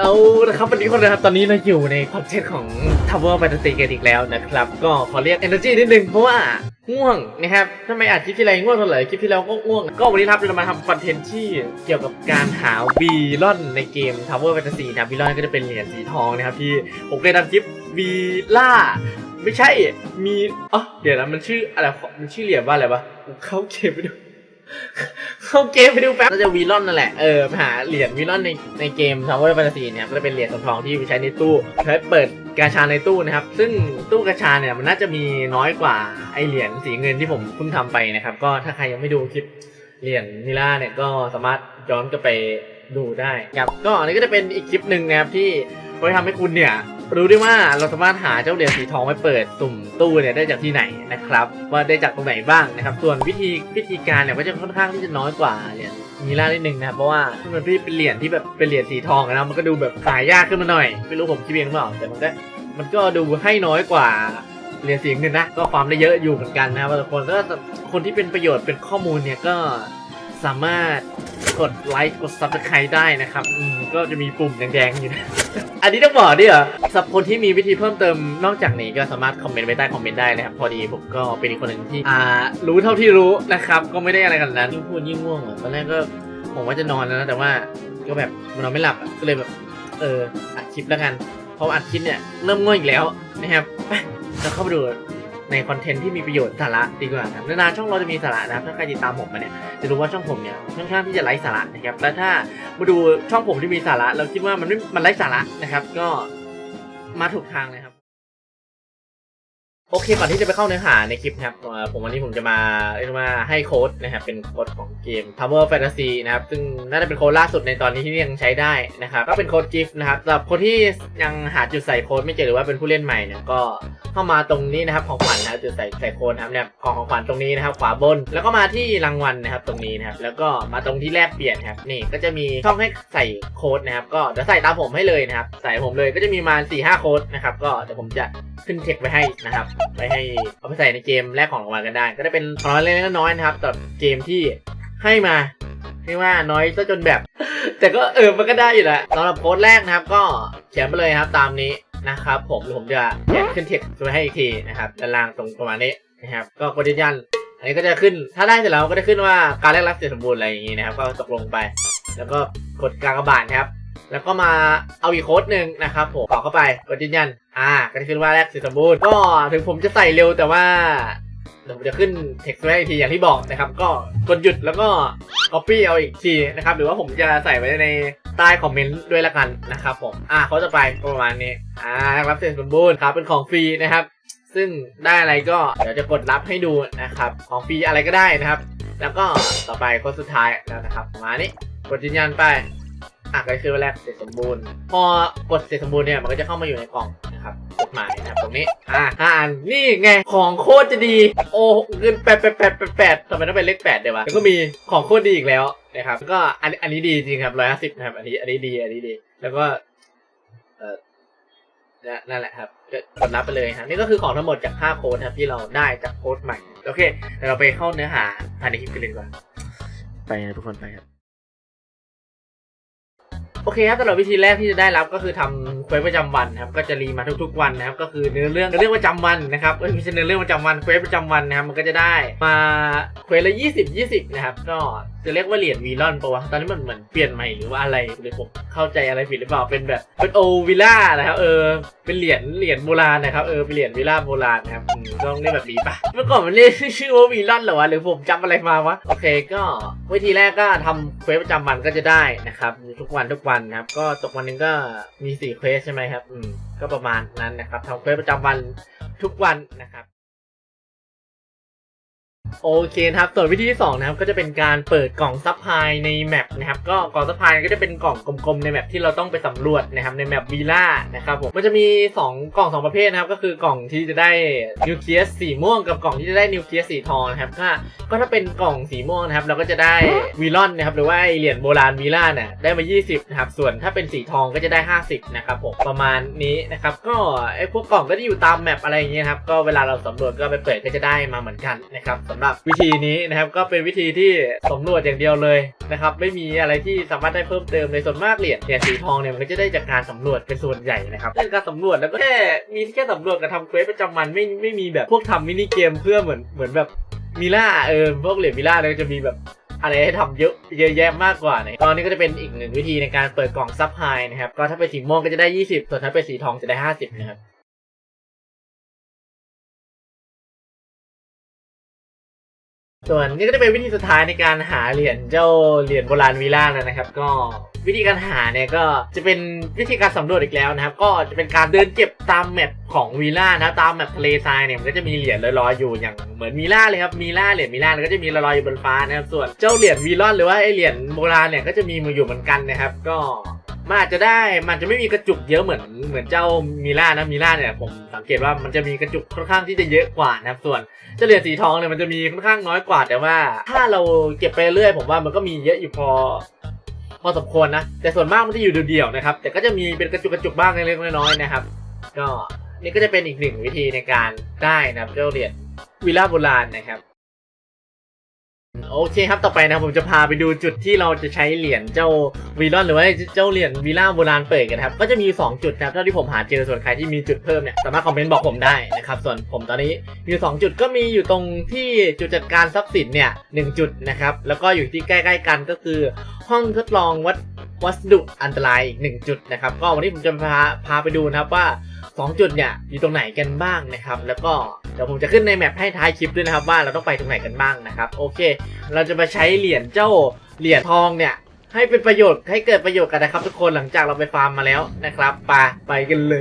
เอาละครับวันนี้คนนะครับตอนนี้เราอยู่ในคอนเทนต์ของ Tower Fantasy กันอีกแล้วนะครับ ก็ขอเรียก Energy นิดนึงเพราะว่าง่วงนะครับถ้าไม่อัดคลิปที่ไรง่วงเท่าไหร่คลิปที่แล้วก็ง่วง ก็วันนี้ครับเรามาทำคอนเทนต์ที่เกี่ยวกับการหาวีลอนในเกม Tower Fantasy นะครับวีลอนก็จะเป็นเหรียญสีทองนะครับที่ผมเคยทำคลิปวีล่าไม่ใช่มีอ๋อเดี๋ยวนะมันชื่ออะไรมันชื่อเหรียญว่าอะไรวะเข้าเกมไปดู เข้าเกมไปดูแป๊บน่าจะวีลอนนั่นแหละ เออไปหาเหรียญวีลอนในในเกม Tower Fantasy เนี่ยก็จะเป็นเหรียญทองที่ใช้ในตู้ใช้เปิดกาชาในตู้นะครับ ซึ่งตู้กาชาเนี่ยมันน่าจะมีน้อยกว่าไอเหรียญสีเงินที่ผมเพิ่งทำไปนะครับ ก็ถ้าใครยังไม่ดูคลิปเหรียญมิล่าเนี่ยก็สามารถย้อนกลับไปดูได้ครับก็อันนี้ก็จะเป็นอีกคลิปหนึ่งนะครับที่ไว้ทำให้คุณเนี่ย รู้ได้ว่าเราสามารถหาเจ้าเหรียญสีทองไว้เปิดตุ่มตู้เนี่ยได้จากที่ไหนนะครับ ว่าได้จากตรงไหนบ้างนะครับ ส่วนวิธีวิธีการเนี่ยก็จะค่อนข้างที่จะน้อยกว่าเหรียญมีล่านิดนึงนะครับเพราะว่ามันเป็นเหรียญที่แบบเป็นเหรียญสีทองนะมันก็ดูแบบขายยากขึ้นมาหน่อยไม่รู้ผมคิดเองหรือเปล่าแต่มันก็มันก็ดูให้น้อยกว่าเหรียญสีเงินนะก็ฟามได้เยอะอยู่เหมือนกันนะครับแต่คนก็คนที่เป็นประโยชน์เป็นข้อมูลเนี่ยก็ สามารถกดไลค์กด subscribe ได้นะครับอืมก็จะมีปุ่มแดงๆอยู่นะอันนี้ต้องบอกดิเหรอสำหรับคนที่มีวิธีเพิ่มเติมนอกจากนี้ก็สามารถคอมเมนต์ไว้ใต้คอมเมนต์ได้นะครับ พอดีผมก็เป็นอีกคนหนึ่งที่อ่ารู้เท่าที่รู้นะครับ ก็ไม่ได้อะไรขนาดนั้นยิ่งพูดยิ่งง่วงอะตอนแรกก็ผมว่าจะนอนแล้วนะแต่ว่าก็แบบมันนอนไม่หลับอะก็เลยแบบเอออัดคลิปแล้วกันพออัดคลิปเนี่ยเริ่มง่วงอีกแล้วนะครับไปเราเข้าไปดู ในคอนเทนต์ที่มีประโยชน์สาระดีกว่าครับนานๆช่องเราจะมีสาระนะครับถ้าใครติดตามผมมาเนี่ยจะรู้ว่าช่องผมเนี่ยค่อนข้างที่จะไร้สาระนะครับและถ้ามาดูช่องผมที่มีสาระเราคิดว่ามันไม่มันไร้สาระนะครับ ก็มาถูกทางเลยครับ โอเคก่อนที่จะไปเข้าเนื้อหาในคลิปนะครับผมวันนี้ผมจะมาเรียกว่าให้โค้ดนะครับเป็นโค้ดของเกม Tower Fantasy นะครับซึ่งน่าจะเป็นโค้ดล่าสุดในตอนนี้ที่ยังใช้ได้นะครับก็เป็นโค้ด GIF นะครับสำหรับคนที่ยังหาจุดใส่โค้ดไม่เจอหรือว่าเป็นผู้เล่นใหม่เนี่ยก็เข้ามาตรงนี้นะครับของขวัญนะครับจุดใส่ใส่โค้ดนะครับเนี่ยของของขวัญตรงนี้นะครับขวาบน แล้วก็มาที่รางวัลนะครับตรงนี้นะครับแล้วก็มาตรงที่แลกเปลี่ยนครับนี่ก็จะมีช่องให้ใส่โค้ดนะครับก็เดี๋ยวใส่ตามผมให้เลยนะครับใส่ผมเลยก็จะมีมา4ี่ห้าโค้ดนะครับก็เดี๋ยวผมจะขึ้นเทคไว้ให้นะครับไว้ให้เอาไปใส่ในเกมแรกของรางวัลกันได้ ก็จะเป็นของรางวัลเล็กๆน้อยๆนะครับต่อเกมที่ให้มาเรียกว่าน้อยซะจนแบบ แต่ก็เออมันก็ได้อยู่แหละสำหรับโค้ดแรกนะครับ ก็เขียนไปเลยครับตามนี้นะครับผมผมจะเขียนขึ้นเทคไว้ให้อีกทีนะครับด้านล่างตรงประมาณนี้นะครับ ก็กดยืนยันอันนี้ก็จะขึ้นถ้าได้เสร็จแล้วก็จะขึ้นว่าการแลกรับเสร็จสมบูรณ์อะไรอย่างงี้นะครับ ก็ตกลงไป แล้วก็กดกากบาทครับ แล้วก็มาเอาอีกโค้ดหนึ่งนะครับผมกรอกเข้าไปกดยืนยัน อ่า ก็จะขึ้นว่าแลกเสร็จสมบูรณ์ก็ถึงผมจะใส่เร็วแต่ว่าเดี๋ยวผมจะขึ้นเท็กซ์ไว้อีกทีอย่างที่บอกนะครับ ก็กดหยุดแล้วก็ copy เอาอีกทีนะครับ หรือว่าผมจะใส่ไว้ในใต้คอมเมนต์ด้วยละกันนะครับผม อ่าเขาจะไปประมาณนี้ อ่ารับเสร็จสมบูรณ์ครับ เป็นของฟรีนะครับ ซึ่งได้อะไรก็เดี๋ยวจะกดรับให้ดูนะครับ ของฟรีอะไรก็ได้นะครับ แล้วก็ต่อไปคนสุดท้ายแล้วนะครับประมาณนี้ กดยืนยันไป อะก็คือว่าแรกเสร็จสมบูรณ์ พอกดเสร็จสมบูรณ์เนี่ยมันก็จะเข้ามาอยู่ในกล่องนะครับกฎหมายนะครับตรงนี้อะอ่านนี่ไงของโคตรจะดี โอ้เงินแปดแปดแปดแปดแปดทำไมต้องเป็นเลขแปดเดี๋ยววะแล้วก็มีของโคตรดีอีกแล้วนะครับแล้วก็อันอันนี้ดีจริงครับร้อยห้าสิบนะครับอันนี้อันนี้ดีอันนี้ดี แล้วก็เออนะนั่นแหละครับก็กดรับไปเลยครับนี่ก็คือของทั้งหมดจาก5โค้ดครับที่เราได้จากโค้ดใหม่โอเคเดี๋ยวเราไปเข้าเนื้อหาภายในคลิปกันเลยดีกว่าไปนะทุกคนไปครับ โอเคครับสำหรับวิธีแรกที่จะได้รับก็คือทำเควสประจำวันครับก็จะรีมาทุกๆวันนะครับก็คือเนื้อเรื่องเรื่องประจำวันนะครับเอ้ยไม่ใช่เนื้อเรื่องประจำวันเควสประจำวันนะครับมันก็จะได้มาเควสละ20 20นะครับก็จะเรียกว่าเหรียญวีลอนปะวะตอนนี้มันเหมือนเปลี่ยนใหม่หรือว่าอะไรหรือผมเข้าใจอะไรผิดหรือเปล่าเป็นแบบเป็นโอวิล่านะครับเออเป็นเหรียญเหรียญโบราณนะครับเออเป็นเหรียญวิล่าโบราณนะครับต้องเรียกแบบนี้ปะเมื่อก่อนมันเรียกชื่อว่าวีลอนเหรอวะหรือผมจำอะไรมาวะโอเคก็วิธีแรกก็ทำเควสประจำวันก็จะได้นะครับทุกวันทุกวันนครับ ก็ตกวันหนึ่งก็มีสี่เควสใช่ไหมครับ อืม ก็ประมาณนั้นนะครับทำเควสประจำวันทุกวันนะครับ โอเคครับส่วนวิธีที่สองนะครับก็จะเป็นการเปิดกล่องซัพพลายในแมปนะครับก็กล่องซัพพลายก็จะเป็นกล่องกลมๆในแมปที่เราต้องไปสำรวจนะครับในแมปวีล่านะครับผมมันจะมี 2 กล่อง 2 ประเภทนะครับก็คือกล่องที่จะได้นิวเคลียสสีม่วงกับกล่องที่จะได้นิวเคลียสสีทองนะครับถ้าก็ถ้าเป็นกล่องสีม่วงนะครับเราก็จะได้วีลอนนะครับหรือว่าเหรียญโบราณวีล่าเนี่ยได้มา 20นะครับส่วนถ้าเป็นสีทองก็จะได้ 50นะครับผมประมาณนี้นะครับก็ไอ้พวกกล่องก็จะอยู่ตามแมปอะไรอย่างเงี้ยครับก็เวลาเราสำรวจก็ไปเปิดก็จะได้มาเหมือนกันนะครับสำหรับรับวิธีนี้นะครับก็เป็นวิธีที่สำรวจอย่างเดียวเลยนะครับไม่มีอะไรที่สามารถได้เพิ่มเติมในส่วนมากเหรียญเหรียญสีทองเนี่ยมันก็จะได้จากการสำรวจเป็นส่วนใหญ่นะครับเล่นการสำรวจแล้วก็แค่มีแค่สำรวจกับทำเควสประจำวันไม่ไม่มีแบบพวกทำมินิเกมเพื่อเหมือนเหมือนแบบมิล่าเออพวกเหรียญมิล่าเนี่ยจะมีแบบอะไรให้ทำเยอะเยอะแยะมากกว่าเนี่ยตอนนี้ก็จะเป็นอีกหนึ่งวิธีในการเปิดกล่องซับไฮนะครับก็ถ้าเป็นสีม่วงก็จะได้ 20 ส่วนถ้าเป็นสีทองจะได้ 50 นะครับ ส่วนนี้ก็จะเป็นวิธีสุดท้ายในการหาเหรียญเจ้าเหรียญโบราณวีล่าแล้วนะครับ ก็วิธีการหาเนี่ยก็จะเป็นวิธีการสำรวจอีกแล้วนะครับ ก็จะเป็นการเดินเก็บตามแมปของวีล่านะตามแมปทะเลทรายเนี่ยมันก็จะมีเหรียญลอยๆอยู่อย่างเหมือนมีล่าเลยครับมีล่าเหรียญมีล่าแล้วก็จะมีลอยๆอยู่บนฟ้านะครับส่วนเจ้าเหรียญวีลอนหรือว่าไอเหรียญโบราณเนี่ยก็จะมีมาอยู่เหมือนกันนะครับ ก็ มันอาจจะได้มันจะไม่มีกระจุกเยอะเหมือนเหมือนเจ้ามีล่านะมีล่าเนี่ยผมสังเกตว่ามันจะมีกระจุกค่อนข้างที่จะเยอะกว่านะครับส่วนเฉลี่ยสีทองเนี่ยมันจะมีค่อนข้างน้อยกว่าแต่ว่า ถ้าเราเก็บไปเรื่อยผมว่ามันก็มีเยอะอยู่พอ พอสมควรนะแต่ส่วนมากมันจะอยู่เดี่ยวๆนะครับ แต่ก็จะมีเป็นกระจุกกระจุกบ้างเล็กๆน้อยๆนะครับ ก็นี่ก็จะเป็นอีกหนึ่งวิธีในการได้นะครับเจ้าเหรียญวิลล่าโบราณนะครับ โอเคครับ ต่อไปนะผมจะพาไปดูจุดที่เราจะใช้เหรียญเจ้าวีลอนหรือว่าเจ้าเหรียญวีล่าโบราณเปิดกันครับ ก็จะมี 2 จุดนะครับเท่าที่ผมหาเจอส่วนใครที่มีจุดเพิ่มเนี่ยสามารถคอมเมนต์บอกผมได้นะครับส่วนผมตอนนี้มีอยู่สองจุดก็มีอยู่ตรงที่จุดจัดการทรัพย์สินเนี่ยหนึ่งจุดนะครับแล้วก็อยู่ที่ใกล้ๆกันก็คือ ห้องทดลองวัดวัสดุอันตรายอีกหนึ่งจุดนะครับก็วันนี้ผมจะพาพาไปดูนะครับว่า 2 จุดเนี่ยอยู่ตรงไหนกันบ้างนะครับ แล้วก็ เดี๋ยวผมจะขึ้นในแมปให้ท้ายคลิปด้วยนะครับว่าเราต้องไปตรงไหนกันบ้างนะครับ โอเค เราจะมาใช้เหรียญเจ้าเหรียญทองเนี่ยให้เป็นประโยชน์ให้เกิดประโยชน์กันนะครับ ทุกคนหลังจากเราไปฟาร์มมาแล้วนะครับไปไปกันเล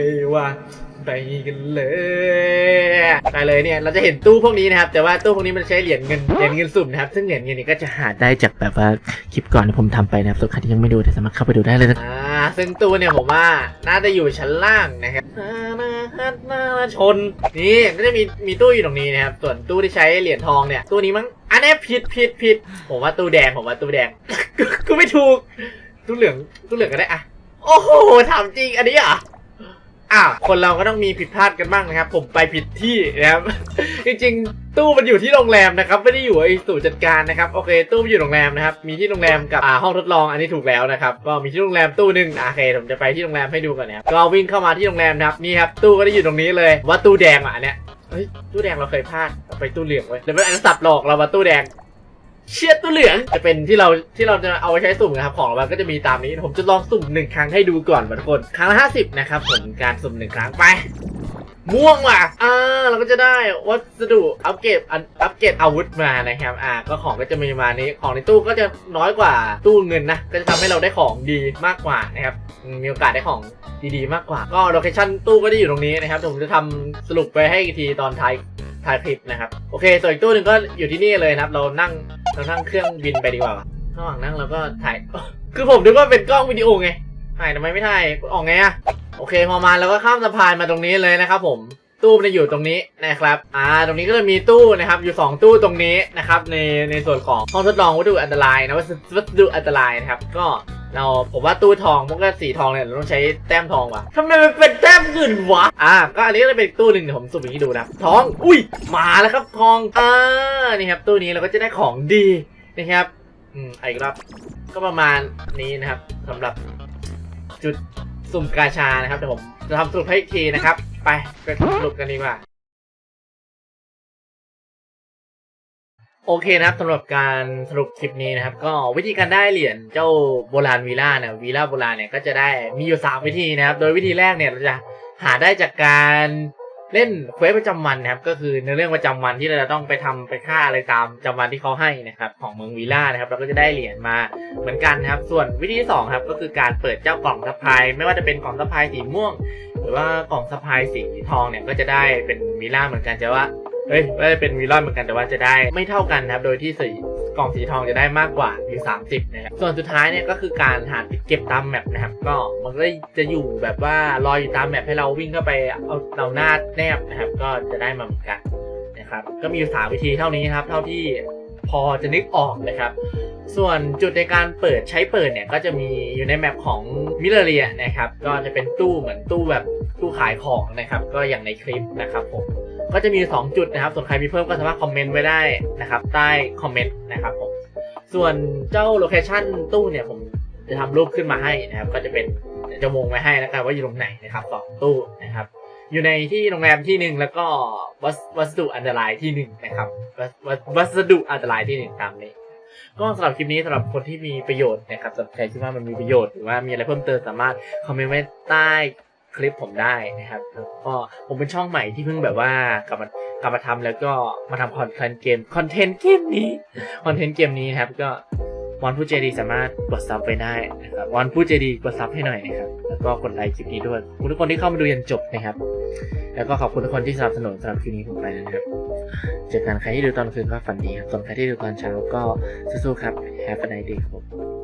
ยว่า ไปกันเลยไปเลยเนี่ยเราจะเห็นตู้พวกนี้นะครับ แต่ว่าตู้พวกนี้มันใช้เหรียญเงินเหรียญเงินสุ่มนะครับ ซึ่งเหรียญเงินนี้ก็จะหาได้จากแบบว่าคลิปก่อนที่ผมทำไปนะครับส่วนใครที่ยังไม่ดูเนี่สามารถเข้าไปดูได้เลยนะอ่าซึ่งตู้เนี่ยผมว่าน่าจะอยู่ชั้นล่างนะครับน่าชนนี่ก็จะมีมีตู้อยู่ตรงนี้นะครับส่วนตู้ที่ใช้เหรียญทองเนี่ยตู้นี้มั้งอันนี้ผิดผิดผิดผมว่าตู้แดงผมว่าตู้แดงกูไม่ถูกตู้เหลืองตู้เหลืองก็ได้อะโอ้โหถามจริงอันนี้อะ อ้าวคนเราก็ต้องมีผิดพลาดกันบ้างนะครับ ผมไปผิดที่นะครับจริงๆ ตู้มันอยู่ที่โรงแรมนะครับ ไม่ได้อยู่ไอ้สู่จัดการนะครับโอเคตู้มันอยู่โรงแรมนะครับ มีที่โรงแรมกับอ่าห้องทดลองอันนี้ถูกแล้วนะครับก็มีที่โรงแรมตู้หนึ่งโอเคผมจะไปที่โรงแรมให้ดูก่อนนะครับก็วิ่งเข้ามาที่โรงแรมนะครับนี่ครับตู้ก็ได้อยู่ตรงนี้เลยว่าตู้แดงอะเนี้ยเฮ้ยตู้แดงเราเคยพลาดไปตู้เหลืองเว้ยเดี๋ยวเป็นอันสับหลอกเรามาตู้แดง เชียดตู้เหลืองจะเป็นที่เราที่เราจะเอาไว้ใช้สุ่มนะครับของเราก็จะมีตามนี้ ผมจะลองสุ่มหนึ่งครั้งให้ดูก่อนทุกคนครั้งละห้าสิบนะครับผมการสุ่มหนึ่งครั้งไปม่วงว่ะ อ่า เราก็จะได้วัสดุอัปเกรดอัปเกรดอาวุธมานะครับ อ่า ก็ของก็จะมีมานี้ ของในตู้ก็จะน้อยกว่าตู้เงินนะ ก็จะทำให้เราได้ของดีมากกว่านะครับ มีโอกาสได้ของดีๆมากกว่า ก็โลเคชั่นตู้ก็จะอยู่ตรงนี้นะครับ ผมจะทำสรุปไปให้อีกทีตอนท้าย ท้ายคลิปนะครับ โอเคส่วนอีกตู้หนึ่งก็อยู่ที่นี่เลยนะครับ เรานั่งเรานั่งเครื่องบินไปดีกว่าระหว่างนั่งเราก็ถ่าย คือผมนึกว่าเป็นกล้องวิดีโอไงถ่ายทำไมไม่ถ่ายออกไงอะโอเคพอมาแล้วก็ข้ามสะพานมาตรงนี้เลยนะครับ ผมตู้มันจะอยู่ตรงนี้นะครับ อ่า ตรงนี้ก็จะมีตู้นะครับ อยู่ 2 ตู้ตรงนี้นะครับ ในในส่วนของห้องทดลองวัตถุอันตรายนะวัสวัสดุอันตรายนะครับ ก็ เราผมว่าตู้ทองพวกก็สีทองเนี่ยเราต้องใช้แต้มทองว่ะทำไมมันเป็นแต้มอื่นวะอ่าก็อันนี้ก็จะเป็นอีกตู้หนึ่งเดี๋ยวผมสุ่มอย่างนี้ดูนะทองอุ้ยมาแล้วครับทองอ่านี่ครับตู้นี้เราก็จะได้ของดีนะครับอืมอีกรอบก็ประมาณนี้นะครับสำหรับจุดสุ่มกาชานะครับเดี๋ยวผมจะทำสรุปให้อีกทีนะครับ ไปไปสรุปกันดีกว่า โอเคนะครับสำหรับการสรุปคลิปนี้นะครับ ก็วิธีการได้เหรียญเจ้าโบราณวีล่าเนี่ยวีล่าโบราณเนี่ยก็จะได้มีอยู่ 3 วิธีนะครับ โดยวิธีแรกเนี่ยเราจะหาได้จากการเล่นเควสประจำวันนะครับ ก็คือในเรื่องประจำวันที่เราจะต้องไปทำไปฆ่าอะไรตามประจำวันที่เขาให้นะครับ ของเมืองวีล่านะครับ เราก็จะได้เหรียญมาเหมือนกันนะครับ ส่วนวิธีที่สองครับก็คือการเปิดเจ้ากล่องสะพายไม่ว่าจะเป็นกล่องสะพายสีม่วง หรือว่ากล่องสะพายสีทองเนี่ยก็จะได้เป็นวีล่าเหมือนกันแต่ว่า เฮ้ยไม่ได้เป็นวีลอนเหมือนกันแต่ว่าจะได้ไม่เท่ากันนะครับ โดยที่สีกล่องสีทองจะได้มากกว่าอยู่30 นะครับ ส่วนสุดท้ายเนี่ยก็คือการหาเก็บตามแมปนะครับ ก็มันก็จะอยู่แบบว่าลอยอยู่ตามแมปให้เราวิ่งเข้าไปเอาเราหน้าแนบนะครับ ก็จะได้มาเหมือนกันนะครับ ก็มีอยู่สามวิธีเท่านี้ครับ เท่าที่พอจะนึกออกนะครับ ส่วนจุดในการเปิดใช้เปิดเนี่ยก็จะมีอยู่ในแมปของมิเลเรียนะครับ ก็จะเป็นตู้เหมือนตู้แบบตู้ขายของนะครับ ก็อย่างในคลิปนะครับผมก็จะมีอยู่สองจุดนะครับ ส่วนใครมีเพิ่มก็สามารถคอมเมนต์ไว้ได้นะครับ ใต้คอมเมนต์นะครับผมส่วนเจ้าโลเคชั่นตู้เนี่ยผมจะทำรูปขึ้นมาให้นะครับ ก็จะเป็นจะวงไว้ให้แล้วกันว่าอยู่ตรงไหนนะครับสองตู้นะครับ อยู่ในที่โรงแรมที่หนึ่งแล้วก็วัสดุอันตรายที่หนึ่งนะครับวัสดุอันตรายที่หนึ่งตามนี้ ก็สำหรับคลิปนี้สำหรับคนที่มีประโยชน์นะครับสำหรับใครที่ว่ามันมีประโยชน์หรือว่ามีอะไรเพิ่มเติมสามารถคอมเมนต์ไว้ใต้คลิปผมได้นะครับแล้วก็ผมเป็นช่องใหม่ที่เพิ่งแบบว่ากลับมากลับมาทำแล้วก็มาทำคอนเทนต์เกมคอนเทนต์เกมนี้คอนเทนต์เกมนี้นะครับก็ วันผู้เจดีสามารถกดซับไปได้นะครับวันผู้เจดีกดซับให้หน่อยนะครับแล้วก็กดไลค์คลิปนี้ด้วยคุณทุกคนที่เข้ามาดูยันจบนะครับ แล้วก็ขอบคุณทุกคนที่สนับสนุนสำหรับคลิปนี้ผมไปนะครับเจอกันใครที่ดูตอนคืนก็ฝันดีครับส่วนใครที่ดูตอนเช้าก็สู้ๆครับแฮปปี้ไนท์ดีครับ